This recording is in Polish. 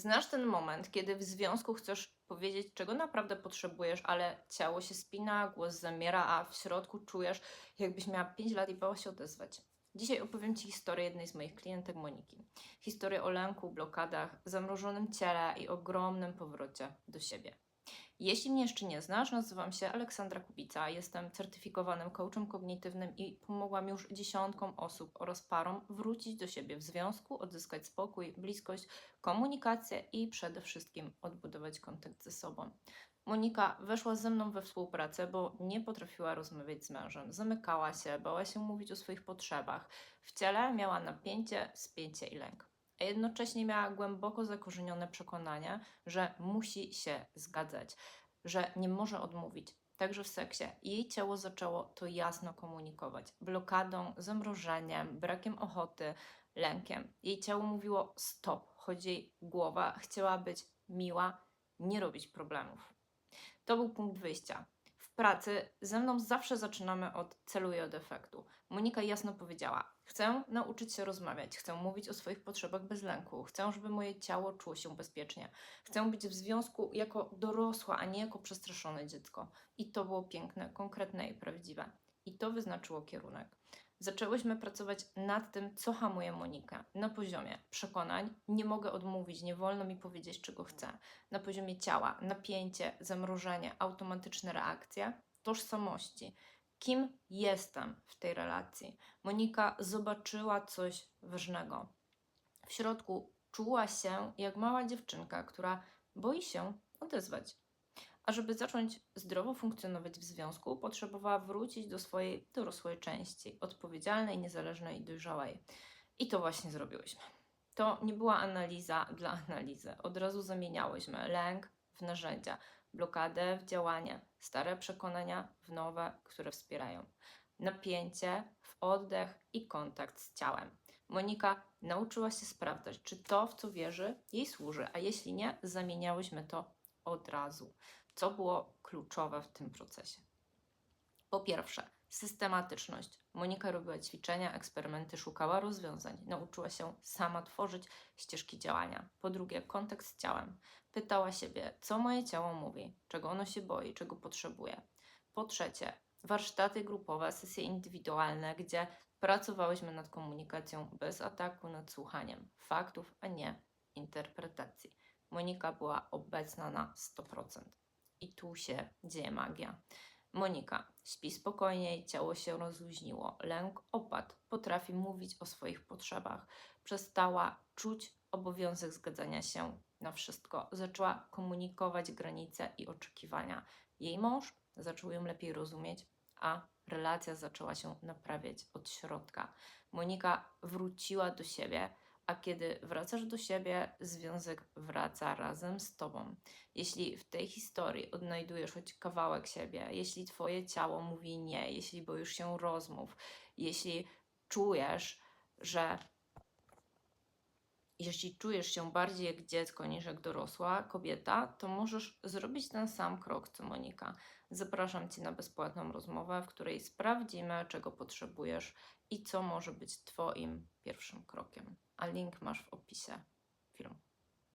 Znasz ten moment, kiedy w związku chcesz powiedzieć, czego naprawdę potrzebujesz, ale ciało się spina, głos zamiera, a w środku czujesz, jakbyś miała 5 lat i bała się odezwać. Dzisiaj opowiem Ci historię jednej z moich klientek Moniki. Historię o lęku, blokadach, zamrożonym ciele i ogromnym powrocie do siebie. Jeśli mnie jeszcze nie znasz, nazywam się Aleksandra Kubica, jestem certyfikowanym coachem kognitywnym i pomogłam już dziesiątkom osób oraz parom wrócić do siebie w związku, odzyskać spokój, bliskość, komunikację i przede wszystkim odbudować kontakt ze sobą. Monika weszła ze mną we współpracę, bo nie potrafiła rozmawiać z mężem. Zamykała się, bała się mówić o swoich potrzebach. W ciele miała napięcie, spięcie i lęk. A jednocześnie miała głęboko zakorzenione przekonanie, że musi się zgadzać, że nie może odmówić. Także w seksie jej ciało zaczęło to jasno komunikować. Blokadą, zamrożeniem, brakiem ochoty, lękiem. Jej ciało mówiło stop, choć jej głowa chciała być miła, nie robić problemów. To był punkt wyjścia. Pracy ze mną zawsze zaczynamy od celu i od efektu. Monika jasno powiedziała: Chcę nauczyć się rozmawiać, chcę mówić o swoich potrzebach bez lęku, chcę, żeby moje ciało czuło się bezpiecznie, chcę być w związku jako dorosła, a nie jako przestraszone dziecko. I to było piękne, konkretne i prawdziwe. I to wyznaczyło kierunek. Zaczęłyśmy pracować nad tym, co hamuje Monikę. Na poziomie przekonań, nie mogę odmówić, nie wolno mi powiedzieć, czego chcę. Na poziomie ciała, napięcie, zamrożenie, automatyczne reakcje, tożsamości. Kim jestem w tej relacji? Monika zobaczyła coś ważnego. W środku czuła się jak mała dziewczynka, która boi się odezwać. A żeby zacząć zdrowo funkcjonować w związku, potrzebowała wrócić do swojej dorosłej części, odpowiedzialnej, niezależnej i dojrzałej. I to właśnie zrobiłyśmy. To nie była analiza dla analizy. Od razu zamieniałyśmy lęk w narzędzia, blokadę w działanie, stare przekonania w nowe, które wspierają. Napięcie w oddech i kontakt z ciałem. Monika nauczyła się sprawdzać, czy to, w co wierzy, jej służy, a jeśli nie, zamieniałyśmy to od razu co było kluczowe w tym procesie. Po pierwsze, systematyczność. Monika robiła ćwiczenia, eksperymenty, szukała rozwiązań, nauczyła się sama tworzyć ścieżki działania. Po drugie, kontakt z ciałem. Pytała siebie, co moje ciało mówi, czego ono się boi, czego potrzebuje. Po trzecie, warsztaty grupowe, sesje indywidualne, gdzie pracowałyśmy nad komunikacją bez ataku, nad słuchaniem faktów, a nie interpretacji. Monika była obecna na 100%. I tu się dzieje magia. Monika śpi spokojniej, ciało się rozluźniło, lęk opadł, potrafi mówić o swoich potrzebach. Przestała czuć obowiązek zgadzania się na wszystko. Zaczęła komunikować granice i oczekiwania. Jej mąż zaczął ją lepiej rozumieć, a relacja zaczęła się naprawiać od środka. Monika wróciła do siebie a kiedy wracasz do siebie, związek wraca razem z tobą. Jeśli w tej historii odnajdujesz choć kawałek siebie, jeśli twoje ciało mówi nie, jeśli boisz się rozmów, jeśli czujesz, że jeśli czujesz się bardziej jak dziecko niż jak dorosła kobieta, to możesz zrobić ten sam krok co Monika. Zapraszam Cię na bezpłatną rozmowę, w której sprawdzimy, czego potrzebujesz i co może być Twoim pierwszym krokiem. A link masz w opisie filmu.